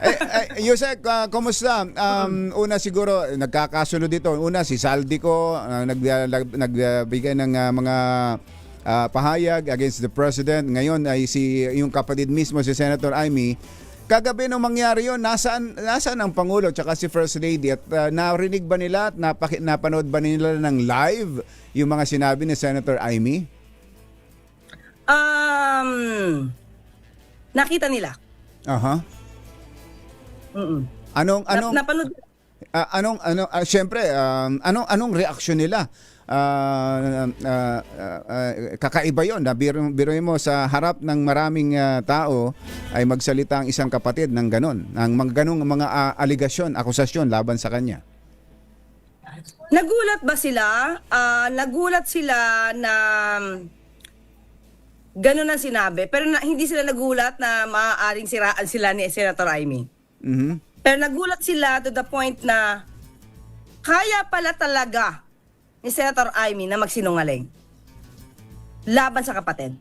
eh, eh, Yusek, ah, kumusta? Um, una siguro, nagkakasunod dito. Una, si Saldico, uh, nag, lag- nagbigay ng ah, mga ah, pahayag against the president. Ngayon ay si yung kapatid mismo, si Senator Amy. Kagabi nung mangyari yun, nasaan, nasaan ang Pangulo tsaka si First Lady? At ah, narinig ba nila at napaki, napanood ba nila ng live yung mga sinabi ni Senator Amy? Um, nakita nila. Aha. Mm-mm. Anong, anong, napanood Ah, anong ano ah, syempre um, anong anong reaksyon nila? Ah, ah, ah, ah, kakaiba 'yon. Na biro, mo sa harap ng maraming ah, tao ay magsalita ang isang kapatid ng ganon, ng mga ganong mga ah, aligasyon, akusasyon laban sa kanya. Nagulat ba sila? Ah, nagulat sila na gano'n ang sinabi. Pero na, hindi sila nagulat na maaaring siraan sila ni Senator Amy. Mhm. Pero nagulat sila to the point na kaya pala talaga ni Senator Amy na magsinungaling laban sa kapatid.